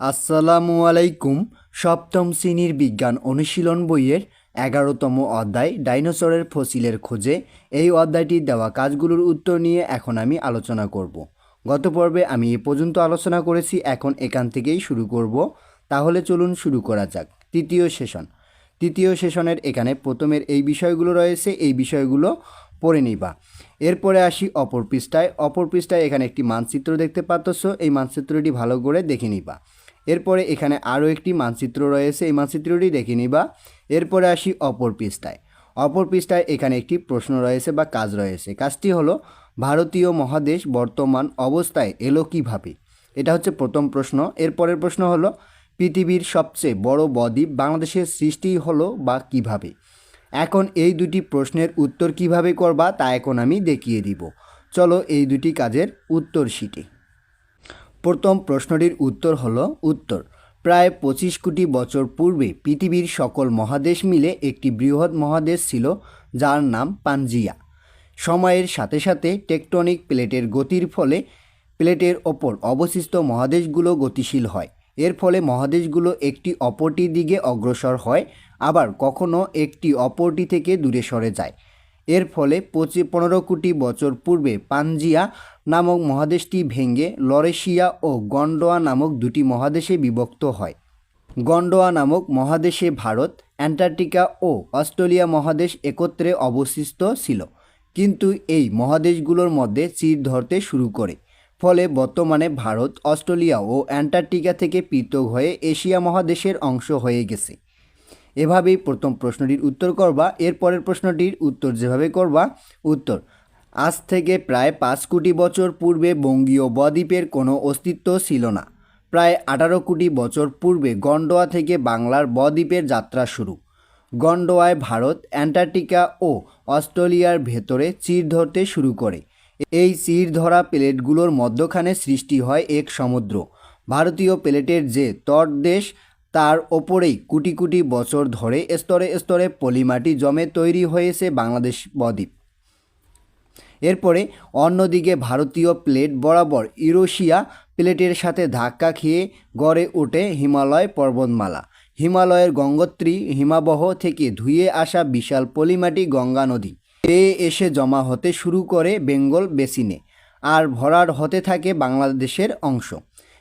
আসসালামু আলাইকুম। সপ্তম শ্রেণির বিজ্ঞান অনুশীলন বইয়ের এগারোতম অধ্যায়, ডাইনোসরের ফসিলের খোঁজে। এই অধ্যায়টি দেওয়া কাজগুলোর উত্তর নিয়ে এখন আমি আলোচনা করব। গত পর্বে আমি এ পর্যন্ত আলোচনা করেছি, এখন এখান থেকেই শুরু করব। তাহলে চলুন শুরু করা যাক। তৃতীয় সেশন। তৃতীয় সেশনের এখানে প্রথমের এই বিষয়গুলো রয়েছে, এই বিষয়গুলো পড়ে নিবা। এরপরে আসি অপর পৃষ্ঠায়। অপর পৃষ্ঠায় এখানে একটি মানচিত্র দেখতে পাচ্ছ। এই মানচিত্রটি ভালো করে দেখে নিবা। এরপরে এখানে আরও একটি মানচিত্র রয়েছে, এই মানচিত্রটি দেখে নিবা। এরপরে আসি অপর পৃষ্ঠায়। অপর পৃষ্ঠায় এখানে একটি প্রশ্ন রয়েছে বা কাজ রয়েছে। কাজটি হলো, ভারতীয় মহাদেশ বর্তমান অবস্থায় এলো কীভাবে? এটা হচ্ছে প্রথম প্রশ্ন। এরপরের প্রশ্ন হলো, পৃথিবীর সবচেয়ে বড় বদ্বীপ বাংলাদেশের সৃষ্টি হলো বা কীভাবে? এখন এই দুটি প্রশ্নের উত্তর কীভাবে করবা তা এখন আমি দেখিয়ে দিব। চলো এই দুটি কাজের উত্তর শিখি। প্রথম প্রশ্নটির উত্তর হল উত্তর। প্রায় পঁচিশ কোটি বছর পূর্বে পৃথিবীর সকল মহাদেশ মিলে একটি বৃহৎ মহাদেশ ছিল, যার নাম পাঞ্জিয়া সময়ের সাথে সাথে টেকটনিক প্লেটের গতির ফলে প্লেটের ওপর অবশিষ্ট মহাদেশগুলো গতিশীল হয়। এর ফলে মহাদেশগুলো একটি অপরটির দিকে অগ্রসর হয়, আবার কখনো একটি অপরটি থেকে দূরে সরে যায়। এর ফলে পঁচিশ পনেরো কোটি বছর পূর্বে পাঞ্জিয়া নামক মহাদেশটি ভেঙে লরেশিয়া ও গন্ডোয়া নামক দুটি মহাদেশে বিভক্ত হয়। গন্ডোয়া নামক মহাদেশে ভারত, অ্যান্টার্কটিকা ও অস্ট্রেলিয়া মহাদেশ একত্রে অবশিষ্ট ছিল। কিন্তু এই মহাদেশগুলোর মধ্যে চির ধরতে শুরু করে। ফলে বর্তমানে ভারত, অস্ট্রেলিয়া ও অ্যান্টার্কটিকা থেকে পৃথক হয়ে এশিয়া মহাদেশের অংশ হয়ে গেছে। এভাবেই প্রথম প্রশ্নটির উত্তর করবা, এরপরের প্রশ্নটির উত্তর যেভাবে করবা, উত্তর। আজ থেকে প্রায় পাঁচ কোটি বছর পূর্বে বঙ্গীয় বদ্বীপের কোনো অস্তিত্ব ছিল না। প্রায় আঠারো কোটি বছর পূর্বে গন্ডোয়া থেকে বাংলার বদ্বীপের যাত্রা শুরু। গন্ডোয়ায় ভারত, অ্যান্টার্কটিকা ও অস্ট্রেলিয়ার ভেতরে চির ধরতে শুরু করে। এই চির ধরা প্লেটগুলোর মধ্যখানে সৃষ্টি হয় এক সমুদ্র। ভারতীয় প্লেটের যে তটদেশ তার ওপরেই কোটি কোটি বছর ধরে স্তরে স্তরে পলিমাটি জমে তৈরি হয়েছে বাংলাদেশ বদ্বীপ। এরপরে অন্যদিকে ভারতীয় প্লেট বরাবর ইউরোশিয়া প্লেটের সাথে ধাক্কা খেয়ে গড়ে ওঠে হিমালয় পর্বতমালা। হিমালয়ের গঙ্গোত্রী হিমাবহ থেকে ধুয়ে আসা বিশাল পলিমাটি গঙ্গা নদী। এ এসে জমা হতে শুরু করে বেঙ্গল বেসিনে, আর ভরাট হতে থাকে বাংলাদেশের অংশ।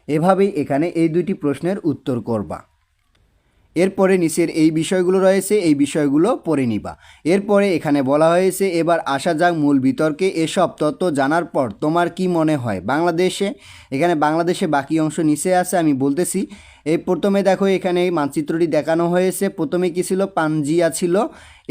এভাবেই এখানে এই দুটি প্রশ্নের উত্তর করবা। এরপরে নিচের এই বিষয়গুলো রয়েছে, এই বিষয়গুলো পড়ে নিবা। এরপরে এখানে বলা হয়েছে, এবার আসা যাক মূল বিতর্কে। এসব তত্ত্ব জানার পর তোমার কি মনে হয়? বাংলাদেশে, এখানে বাংলাদেশে বাকি অংশ নিচে আছে, আমি বলতেছি। এই প্রথমে দেখো এখানে এই মানচিত্রটি দেখানো হয়েছে। প্রথমে কি ছিল? পাঞ্জিয়া ছিল।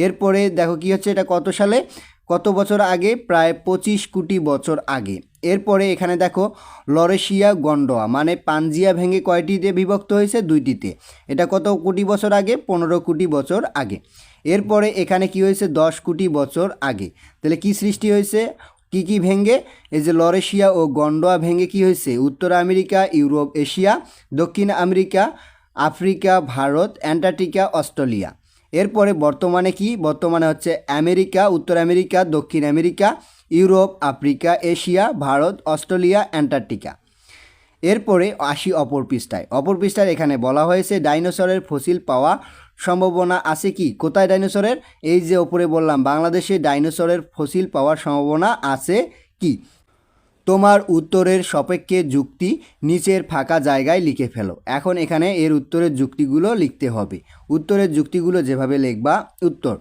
এরপরে দেখো কি হচ্ছে? এটা কত সালে? কত বছর আগে? প্রায় পঁচিশ কোটি বছর আগে। এরপরে এখানে দেখো, লরেশিয়া গন্ডোয়া মানে পাঞ্জিয়া ভেঙে কয়টিতে বিভক্ত হয়েছে? দুইটিতে। এটা কত কোটি বছর আগে? পনেরো কোটি বছর আগে। এরপরে এখানে কি হয়েছে? দশ কোটি বছর আগে। তাহলে কি সৃষ্টি হয়েছে? কি কি ভেঙে? এই যে লরেশিয়া ও গন্ডোয়া ভেঙে কি হয়েছে? উত্তর আমেরিকা, ইউরোপ, এশিয়া, দক্ষিণ America, Africa, Bharat, Antarctica, Australia. এরপরে বর্তমানে কি? বর্তমানে হচ্ছে আমেরিকা, উত্তর আমেরিকা, দক্ষিণ America, Europe, Africa, Asia, Bharat, Australia, Antarctica. এরপরে আসি অপর পৃষ্ঠায়। অপর পৃষ্ঠায় এখানে বলা হয়েছে, ডাইনোসরের ফসিল পাওয়া সম্ভাবনা আছে কি? কোথায় ডাইনোসরের? এই যে ওপরে বললাম, বাংলাদেশে ডাইনোসরের ফসিল পাওয়ার সম্ভাবনা আছে কি? তোমার উত্তরের সপেক্ষে যুক্তি নিচের ফাঁকা জায়গায় লিখে ফেলো। এখন এখানে এর উত্তরের যুক্তিগুলো লিখতে হবে। উত্তরের যুক্তিগুলো যেভাবে লিখবা, উত্তর।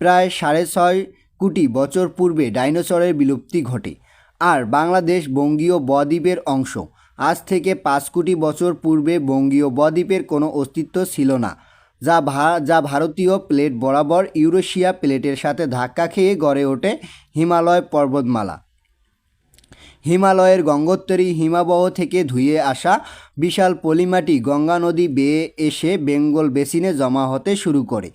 প্রায় সাড়ে ছয় কোটি বছর পূর্বে ডাইনোসরের বিলুপ্তি ঘটে। আর বাংলাদেশ বঙ্গীয় বদ্বীপের অংশ। আজ থেকে পাঁচ কোটি বছর পূর্বে বঙ্গীয় বদ্বীপের কোনো অস্তিত্ব ছিল না, যা ভা, যা ভারতীয় প্লেট বরাবর ইউরেশিয়া প্লেটের সাথে ধাক্কা খেয়ে গড়ে ওঠে হিমালয় পর্বতমালা। হিমালয়ের গঙ্গোত্তরী হিমাবহ থেকে ধুয়ে আসা বিশাল পলিমাটি গঙ্গা নদী বেয়ে এসে বেঙ্গল বেসিনে জমা হতে শুরু করে।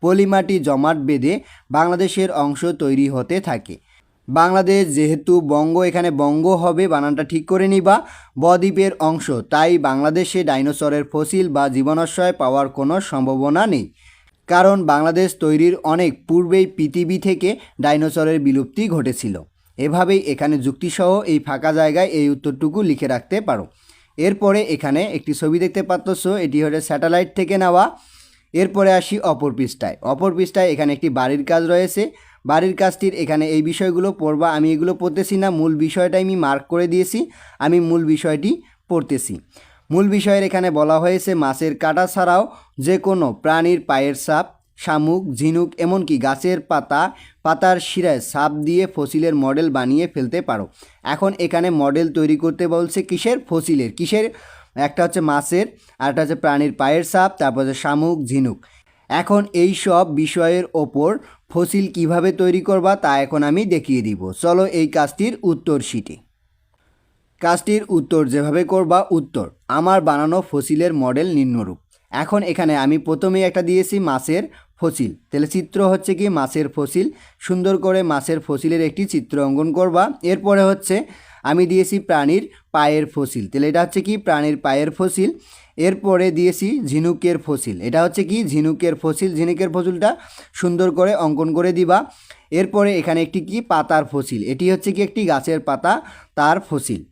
পলিমাটি জমাট বেঁধে বাংলাদেশের অংশ তৈরি হতে থাকে। বাংলাদেশ যেহেতু বঙ্গ, এখানে বঙ্গ হবে, বানানটা ঠিক করে নিবা। বদ্বীপের অংশ, তাই বাংলাদেশে ডাইনোসরের ফসিল বা জীবনাশয় পাওয়ার কোনো সম্ভাবনা নেই। কারণ বাংলাদেশ তৈরির অনেক পূর্বেই পৃথিবী থেকে ডাইনোসরের বিলুপ্তি ঘটেছিল। এভাবেই এখানে যুক্তিসহ এই ফাঁকা জায়গায় এই উত্তরটুকু লিখে রাখতে পারো। এরপরে এখানে একটি ছবি দেখতে পাচ্ছ এটি হচ্ছে স্যাটেলাইট থেকে নেওয়া। এরপরে আসি অপর পৃষ্ঠায়। অপর পৃষ্ঠায় এখানে একটি বাড়ির কাজ রয়েছে। বাড়ির কাজটির এখানে এই বিষয়গুলো পড়বা। আমি এগুলো পড়তেছি না, মূল বিষয়টা আমি মার্ক করে দিয়েছি। আমি মূল বিষয়টি পড়তেছি। মূল বিষয়ের এখানে বলা হয়েছে, মাছের কাটা ছাড়াও যে কোনো প্রাণীর পায়ের সাপ শামুক, ঝিনুক, এমনকি গাছের পাতা, পাতার শিরায় সাপ দিয়ে ফসিলের মডেল বানিয়ে ফেলতে পারো। এখন এখানে মডেল তৈরি করতে বলছে কিসের? ফসিলের। কিসের? একটা হচ্ছে মাছের, আর একটা হচ্ছে প্রাণীর পায়ের সাপ তারপর হচ্ছে শামুক, ঝিনুক। এখন এই সব বিষয়ের ওপর ফসিল কীভাবে তৈরি করবা তা এখন আমি দেখিয়ে দিব। চলো এই কাজটির উত্তর শিটে কাজটির উত্তর যেভাবে করবা, উত্তর। আমার বানানো ফসিলের মডেল নিম্নরূপ। এখন এখানে আমি প্রথমেই একটা দিয়েছি মাছের ফসিল। তাহলে চিত্র হচ্ছে কি মাছের ফসিল। সুন্দর করে মাছের ফসিলের একটি চিত্র অঙ্কন করবা। এরপরে হচ্ছে আমি দিয়েছি প্রাণীর পায়ের ফসিল। তাহলে এটা হচ্ছে কি প্রাণীর পায়ের ফসিল। এরপরে দিয়েছি ঝিনুকের ফসিল। এটা হচ্ছে কি ঝিনুকের ফসিল। ঝিনুকের ফসিলটা সুন্দর করে অঙ্কন করে দিবা। এরপরে এখানে একটি কি পাতার ফসিল। এটি হচ্ছে কি একটি গাছের পাতা, তার ফসিল।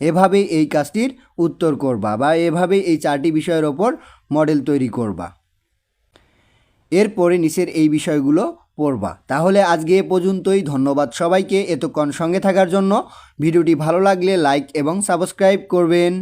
এভাবেই এই কাজটির উত্তর করবা বা এভাবেই এই চারটি বিষয়ের ওপর মডেল তৈরি করবা। এরপরে নিচের এই বিষয়গুলো পড়বা। তাহলে আজকে এ পর্যন্তই, ধন্যবাদ সবাইকে এতক্ষণ সঙ্গে থাকার জন্য। ভিডিওটি ভালো লাগলে লাইক এবং সাবস্ক্রাইব করবেন।